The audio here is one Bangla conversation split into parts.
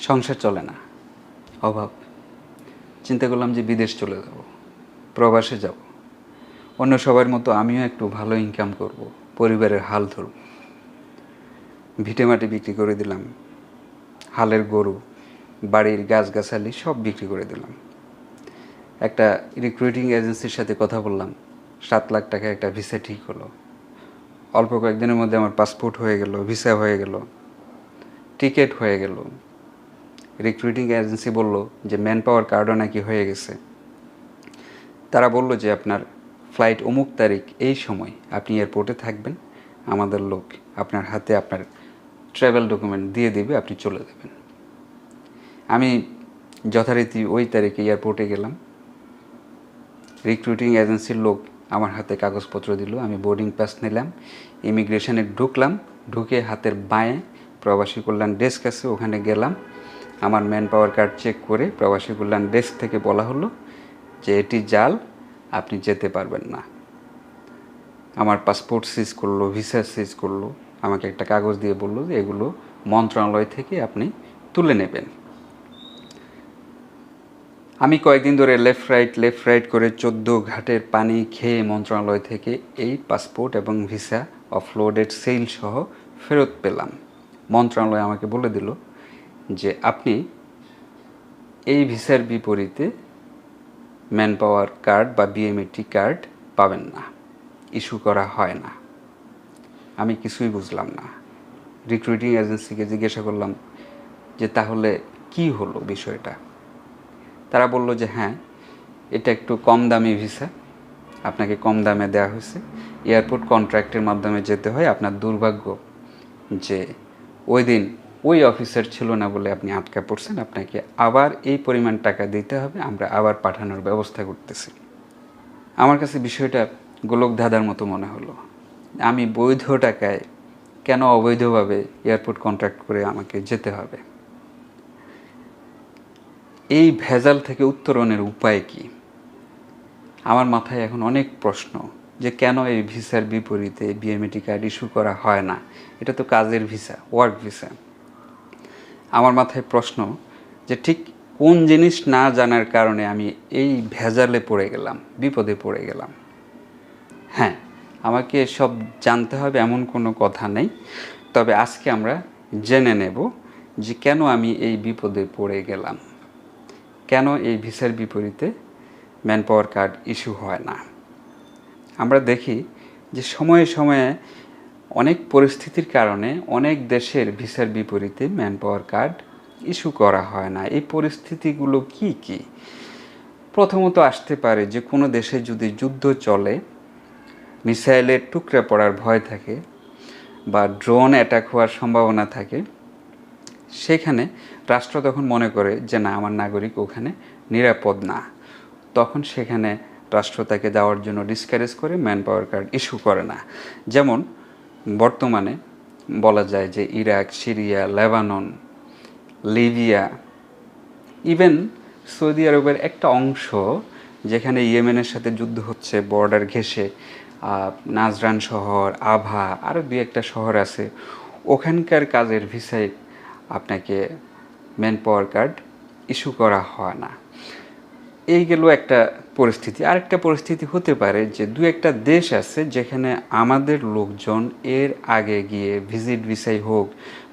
সংসার চলে না। অভাব। চিন্তা করলাম যে বিদেশ চলে যাব, প্রবাসে যাব। অন্য সবার মতো আমিও একটু ভালো ইনকাম করব, পরিবারের হাল ধরব। ভিটে মাটি বিক্রি করে দিলাম, হালের গরু, বাড়ির গাছগাছালি সব বিক্রি করে দিলাম। একটা রিক্রুটিং এজেন্সির সাথে কথা বললাম, সাত লাখ টাকা একটা ভিসা ঠিক হলো। অল্প কয়েকদিনের মধ্যে আমার পাসপোর্ট হয়ে গেল ভিসা হয়ে গেল। টিকিট হয়ে গেল। রিক্রুটিং এজেন্সি বলল যে ম্যান পাওয়ার কার্ডও নাকি হয়ে গেছে। তারা বলল যে আপনার ফ্লাইট অমুক তারিখ, এই সময় আপনি এয়ারপোর্টে থাকবেন, আমাদের লোক আপনার হাতে আপনার ট্রাভেল ডকুমেন্ট দিয়ে দিবে, আপনি চলে যাবেন। আমি যথারীতি ওই তারিখে এয়ারপোর্টে গেলাম। রিক্রুটিং এজেন্সির লোক আমার হাতে কাগজপত্র দিল, আমি বোর্ডিং পাস নিলাম ইমিগ্রেশনে ঢুকলাম, ঢুকে হাতের বাঁয়ে প্রবাসী কল্যাণ ডেস্ক আছে, ওখানে গেলাম। আমার ম্যান পাওয়ার কার্ড চেক করে প্রবাসী কল্যাণ ডেস্ক থেকে বলা হলো যে এটি জাল, আপনি যেতে পারবেন না। আমার পাসপোর্ট সিজ করল ভিসা সিজ করল, আমাকে একটা কাগজ দিয়ে বলল যে এগুলো মন্ত্রণালয় থেকে আপনি তুলে নেবেন। আমি কয়েকদিন ধরে লেফট রাইট লেফট রাইট করে চোদ্দ ঘাটের পানি খেয়ে মন্ত্রণালয় থেকে এই পাসপোর্ট এবং ভিসা অফলোডেড সেল সহ ফেরত পেলাম। মন্ত্রণালয় আমাকে বলে দিল যে আপনি এই ভিসার বিপরীতে ম্যান পাওয়ার কার্ড বা B M E T card পাবেন না। ইস্যু করা হয় না। আমি কিছুই বুঝলাম না। রিক্রুটিং এজেন্সিকে জিজ্ঞাসা করলাম যে তাহলে কি হলো বিষয়টা? তারা বলল যে হ্যাঁ এটা একটু কম দামি ভিসা। আপনাকে কম দামে দেওয়া হয়েছে। এয়ারপোর্ট কন্ট্রাক্টের মাধ্যমে যেতে হয়। আপনার দুর্ভাগ্য যে ওই দিন ওই অফিসার ছিল না বলে আপনি আটকা পড়ছেন, আপনাকে আবার এই পরিমাণ টাকা দিতে হবে, আমরা আবার পাঠানোর ব্যবস্থা করতেছি। আমার কাছে বিষয়টা গোলক ধাঁধার মতো মনে হলো। আমি বৈধ টাকায় কেন অবৈধভাবে এয়ারপোর্ট কন্ট্রাক্ট করে আমাকে যেতে হবে? এই ভেজাল থেকে উত্তরণের উপায় কি? আমার মাথায় এখন অনেক প্রশ্ন যে কেন এই ভিসার বিপরীতে বিএমএটি কার্ড ইস্যু করা হয় না? এটা তো কাজের ভিসা, ওয়ার্ক ভিসা। আমার মাথায় প্রশ্ন যে ঠিক কোন জিনিস না জানার কারণে আমি এই ভেজালে পড়ে গেলাম, বিপদে পড়ে গেলাম? হ্যাঁ আমাকে সব জানতে হবে এমন কোনো কথা নেই। তবে আজকে আমরা জেনে নেব যে কেন আমি এই বিপদে পড়ে গেলাম। কেন এই ভিসার বিপরীতে ম্যান পাওয়ার কার্ড ইস্যু হয় না? আমরা দেখি যে সময়ে সময়ে অনেক পরিস্থিতির কারণে অনেক দেশের ভিসার বিপরীতে ম্যান পাওয়ার কার্ড ইস্যু করা হয় না। এই পরিস্থিতিগুলো কি কি? প্রথমত আসতে পারে যে কোনো দেশে যদি যুদ্ধ চলে, মিসাইলের টুকরা পড়ার ভয় থাকে বা ড্রোন অ্যাটাক হওয়ার সম্ভাবনা থাকে, সেখানে রাষ্ট্র তখন মনে করে যে না, আমার নাগরিক ওখানে নিরাপদ না। তখন সেখানে রাষ্ট্র তাকে যাওয়ার জন্য ডিসকারেজ করে ম্যান পাওয়ার কার্ড ইস্যু করে না। যেমন বর্তমানে বলা যায় যে Iraq Syria Lebanon Libya even Saudi আরবের একটা অংশ যেখানে ইয়েমেনের সাথে যুদ্ধ হচ্ছে বর্ডার আহ, নাজরান শহর আভা আরও দুই একটা শহর আছে। ওখানকার কাজের ভিসায় আপনাকে ম্যান পাওয়ার কার্ড ইস্যু করা হয় না। এই গেল একটা পরিস্থিতি, আরেকটা পরিস্থিতি হতে পারে যে দু একটা দেশ আছে যেখানে আমাদের লোকজন এর আগে গিয়ে ভিজিট ভিসাই হোক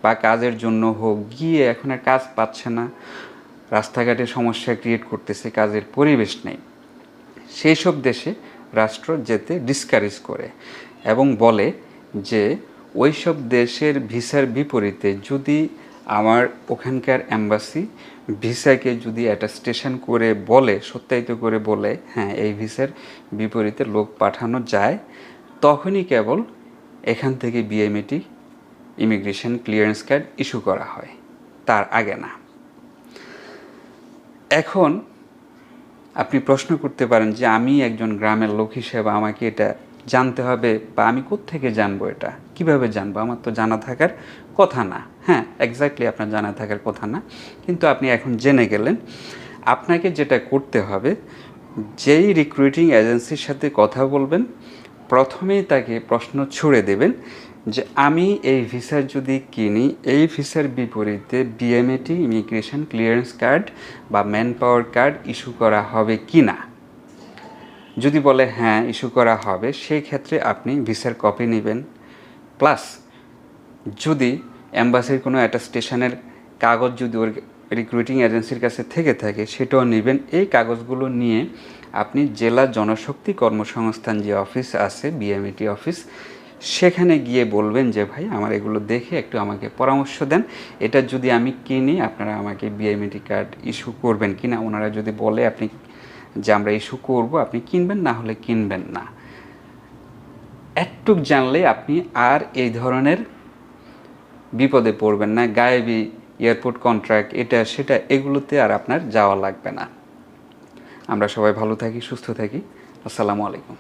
বা কাজের জন্য হোক গিয়ে এখন আর কাজ পাচ্ছে না। রাস্তাঘাটে সমস্যা ক্রিয়েট করতেছে, কাজের পরিবেশ নেই। সেই সব দেশে রাষ্ট্র যেতে ডিসকারেজ করে এবং বলে যে ওই সব দেশের ভিসার বিপরীতে যদি আমার ওখানকার অ্যাম্বাসি ভিসাকে যদি অ্যাটাস্টেশন করে বলে, সত্যায়িত করে বলে হ্যাঁ এই ভিসার বিপরীতে লোক পাঠানো যায়, তখনই কেবল এখান থেকে BMET immigration clearance card issue করা হয়। তার আগে না। এখন আপনি প্রশ্ন করতে পারেন যে আমি একজন গ্রামের লোক হিসেবে আমাকে এটা জানতে হবে বা আমি কোত্থেকে জানব এটা? কীভাবে জানব? আমার তো জানা থাকার কথা না। হ্যাঁ এক্স্যাক্টলি আপনার জানা থাকার কথা না। কিন্তু আপনি এখন জেনে গেলেন, আপনাকে যেটা করতে হবে, যেই রিক্রুটিং এজেন্সির সাথে কথা বলবেন, প্রথমেই তাকে প্রশ্ন ছুড়ে দেবেন যে, আমি এই ভিসার যদি কিনি, এই ভিসার বিপরীতে বিএমএটি ইমিগ্রেশন ক্লিয়ারেন্স কার্ড বা ম্যান পাওয়ার কার্ড ইস্যু করা হবে কি না যদি বলে হ্যাঁ ইস্যু করা হবে, সেই ক্ষেত্রে আপনি ভিসার কপি নেবেন। প্লাস যদি অ্যাম্বাসির কোনো একটা স্টেশনের কাগজ যদি ওর রিক্রুটিং এজেন্সির কাছে থেকে থাকে, সেটাও নেবেন। এই কাগজগুলো নিয়ে আপনি জেলা জনশক্তি কর্মসংস্থান যে অফিস আছে বিএমইটি অফিস, সেখানে গিয়ে বলবেন যে, ভাই, আমার এগুলো দেখে একটু আমাকে পরামর্শ দেন। এটা যদি আমি কিনি, আপনারা আমাকে বিএমইটি কার্ড ইস্যু করবেন কিনা? ওনারা যদি বলে, আপনি যে আমরা ইস্যু করব, আপনি কিনবেন, না হলে কিনবেন না। একটুক জানলে আপনি আর এই ধরনের বিপদে পড়বেন না। গায়েবি এয়ারপোর্ট কন্ট্রাক্ট, এটা, সেটা, এগুলোতে আর আপনার যাওয়া লাগবে না। আমরা সবাই ভালো থাকি, সুস্থ থাকি। আসসালামু আলাইকুম।